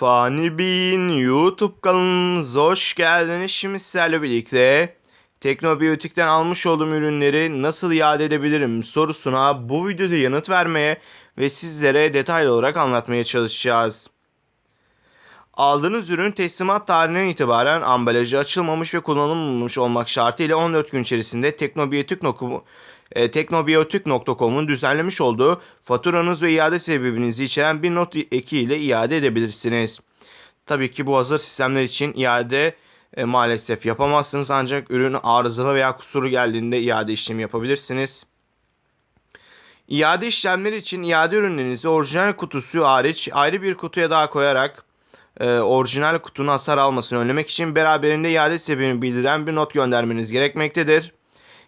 Fani Bey'in YouTube kanalınıza hoş geldiniz. Şimdi sizlerle birlikte Teknobiyotik'ten almış olduğum ürünleri nasıl iade edebilirim sorusuna bu videoda yanıt vermeye ve sizlere detaylı olarak anlatmaya çalışacağız. Aldığınız ürün teslimat tarihinden itibaren ambalajı açılmamış ve kullanılmamış olmak şartıyla 14 gün içerisinde teknobiyotik.com e, teknobiyotik.com'un düzenlemiş olduğu faturanız ve iade sebebinizi içeren bir not eki ile iade edebilirsiniz. Tabii ki bu hazır sistemler için iade e, maalesef yapamazsınız ancak ürün arızalı veya kusuru geldiğinde iade işlemi yapabilirsiniz. İade işlemleri için iade ürünlerinizi orijinal kutusu hariç ayrı bir kutuya daha koyarak e, orijinal kutunun hasar almasını önlemek için beraberinde iade sebebini bildiren bir not göndermeniz gerekmektedir.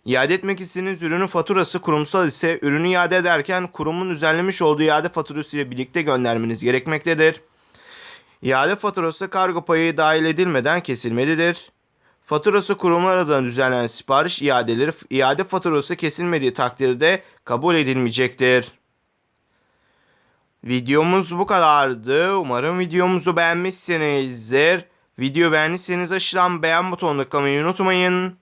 İade etmek istediğiniz ürünün faturası kurumsal ise ürünü iade ederken kurumun düzenlemiş olduğu iade faturası ile birlikte göndermeniz gerekmektedir. İade faturası kargo payı dahil edilmeden kesilmelidir. Faturası kurumlar adına düzenlenen sipariş iadeleri iade faturası kesilmediği takdirde kabul edilmeyecektir. Videomuz bu kadardı. Umarım videomuzu beğenmişsinizdir. Video beğendiyseniz aşağıdan beğen butonuna tıklamayı unutmayın.